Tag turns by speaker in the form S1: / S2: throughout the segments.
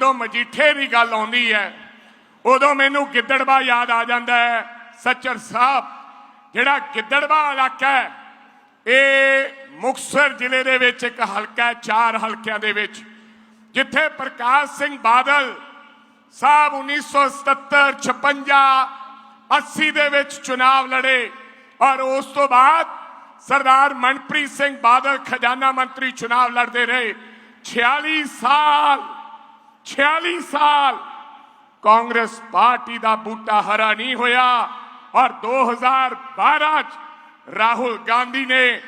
S1: ਜਦੋਂ ਮਜੀਠੇ ਦੀ ਗੱਲ ਆਉਂਦੀ ਹੈ, ਉਦੋਂ ਮੈਨੂੰ ਗਿੱਦੜਵਾ ਯਾਦ ਆ ਜਾਂਦਾ ਹੈ, ਸੱਚਰ ਸਾਹਿਬ, ਜਿਹੜਾ ਗਿੱਦੜਵਾ ਇਲਾਕਾ ਹੈ, ਇਹ ਮੁਕਤਸਰ ਜ਼ਿਲ੍ਹੇ ਦੇ ਵਿੱਚ ਇੱਕ ਹਲਕਾ ਹੈ, ਚਾਰ ਹਲਕਿਆਂ ਦੇ ਵਿੱਚ, ਜਿੱਥੇ ਪ੍ਰਕਾਸ਼ ਸਿੰਘ ਬਾਦਲ ਸਾਹਿਬ 1977 56 80 ਦੇ ਵਿੱਚ ਚੁਣਾਵ ਲੜੇ ਔਰ ਉਸ ਤੋਂ ਬਾਅਦ ਸਰਦਾਰ ਮਨਪ੍ਰੀਤ ਸਿੰਘ ਬਾਦਲ ਖਜ਼ਾਨਾ ਮੰਤਰੀ ਚੁਣਾਵ ਲੜਦੇ ਰਹੇ। 46 ਸਾਲ 46 ਸਾਲ ਕਾਂਗਰਸ ਪਾਰਟੀ ਦਾ ਬੂਟਾ ਹਰਾ ਨਹੀਂ ਹੋਇਆ ਔਰ 2012 ਚ ਰਾਹੁਲ ਗਾਂਧੀ ਨੇ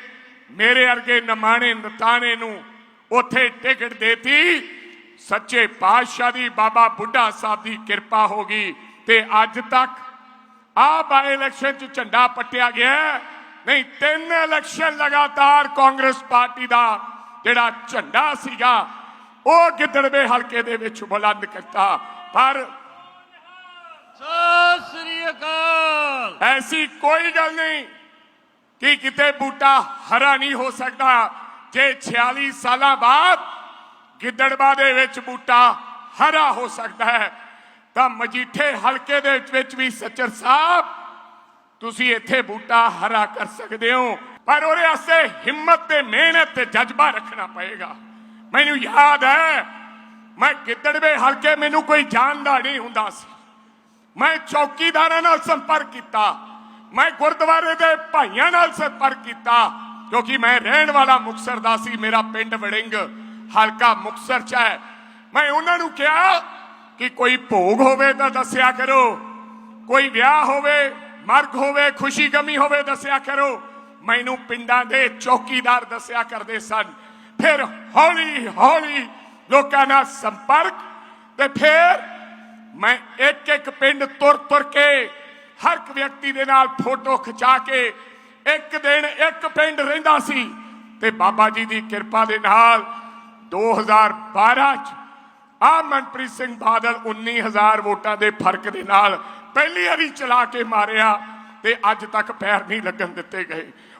S1: ਮੇਰੇ ਅਰਗੇ ਨਮਾਣੇ ਨਤਾਣੇ ਨੂੰ ਉੱਥੇ ਟਿਕਟ ਦੇਤੀ। ਸੱਚੇ ਪਾਤਸ਼ਾਹ ਦੀ ਬਾਬਾ ਬੁੱਢਾ ਸਾਹਿਬ ਦੀ ਕਿਰਪਾ ਹੋ ਗਈ ਤੇ ਅੱਜ ਤੱਕ ਆ ਬਾਈ ਇਲੈਕਸ਼ਨ ਚ ਝੰਡਾ ਪੱਟਿਆ ਗਿਆ ਨਹੀਂ, ਤਿੰਨ ਇਲੈਕਸ਼ਨ ਲਗਾਤਾਰ ਕਾਂਗਰਸ ਪਾਰਟੀ ਦਾ ਜਿਹੜਾ ਝੰਡਾ ਸੀਗਾ ਉਹ ਗਿੱਦੜਵੇ ਹਲਕੇ ਦੇ ਵਿੱਚ ਬੁਲੰਦ ਕੀਤਾ। ਪਰ
S2: ਸਤਿ ਸ੍ਰੀ ਅਕਾਲ।
S1: ਐਸੀ ਕੋਈ ਗੱਲ ਨਹੀਂ ਕਿ ਕਿਤੇ ਬੂਟਾ ਹਰਾ ਨਹੀਂ ਹੋ ਸਕਦਾ। ਜੇ 46 ਸਾਲਾਂ ਬਾਅਦ ਗਿੱਦੜਬਾ ਦੇ ਵਿੱਚ ਬੂਟਾ ਹਰਾ ਹੋ ਸਕਦਾ ਹੈ ਤਾਂ ਮਜੀਠੇ ਹਲਕੇ ਦੇ ਵਿੱਚ ਵੀ ਸੱਚਰ ਸਾਹਿਬ ਤੁਸੀਂ ਇੱਥੇ ਬੂਟਾ ਹਰਾ ਕਰ ਸਕਦੇ ਹੋ। ਪਰ ਉਹਦੇ ਵਾਸਤੇ ਹਿੰਮਤ ਤੇ ਮਿਹਨਤ ਤੇ ਜਜ਼ਬਾ ਰੱਖਣਾ ਪਏਗਾ। ਮੈਨੂੰ ਯਾਦ ਹੈ। ਮੈਂ ਗਿੱਦੜਵੇ ਹਲਕੇ ਮੈਨੂੰ ਕੋਈ ਜਾਣਦਾ ਨਹੀਂ ਹੁੰਦਾ ਸੀ। ਮੈਂ ਚੌਕੀਦਾਰਾਂ ਨਾਲ ਸੰਪਰਕ ਕੀਤਾ। ਮੈਂ ਗੁਰਦੁਆਰੇ ਦੇ ਭਾਈਆਂ ਨਾਲ ਸੰਪਰਕ ਕੀਤਾ। ਕਿਉਂਕਿ ਮੈਂ ਰਹਿਣ ਵਾਲਾ ਮੁਕਤਸਰ ਦਾ ਸੀ, ਮੇਰਾ ਪਿੰਡ ਵੜਿੰਗ ਹਲਕਾ ਮੁਕਤਸਰ ਚ ਹੈ। ਮੈਂ ਉਹਨਾਂ ਨੂੰ ਕਿਹਾ ਕਿ ਕੋਈ ਭੋਗ ਹੋਵੇ ਤਾਂ ਦੱਸਿਆ ਕਰੋ। ਕੋਈ ਵਿਆਹ ਹੋਵੇ, ਮਰਗ ਹੋਵੇ ਖੁਸ਼ੀ ਗਮੀ ਹੋਵੇ, ਦੱਸਿਆ ਕਰੋ। ਮੈਨੂੰ ਪਿੰਡਾਂ ਦੇ ਚੌਕੀਦਾਰ ਦੱਸਿਆ ਕਰਦੇ ਸਨ। ਫਿਰ ਹੌਲੀ ਹੌਲੀ ਲੋਕਾਂ ਨਾਲ ਸੰਪਰਕ ਤੇ ਫਿਰ ਮੈਂ ਇੱਕ ਇੱਕ ਪਿੰਡ ਤੁਰ ਤੁਰ ਕੇ ਹਰ ਇੱਕ ਵਿਅਕਤੀ ਦੇ ਨਾਲ ਫੋਟੋ ਖਿਚਾ ਕੇ ਇੱਕ ਦਿਨ ਇੱਕ ਪਿੰਡ ਰਹਿੰਦਾ ਸੀ ਤੇ ਬਾਬਾ ਜੀ ਦੀ ਕਿਰਪਾ ਦੇ ਨਾਲ 2012 ਚ ਆ ਮਨਪ੍ਰੀਤ ਸਿੰਘ ਬਾਦਲ 19000 ਵੋਟਾਂ ਦੇ ਫ਼ਰਕ ਦੇ ਨਾਲ ਪਹਿਲੀ ਵਾਰੀ ਚਲਾ ਕੇ ਮਾਰਿਆ ਤੇ ਅੱਜ ਤੱਕ ਪੈਰ ਨਹੀਂ ਲੱਗਣ ਦਿੱਤੇ ਗਏ।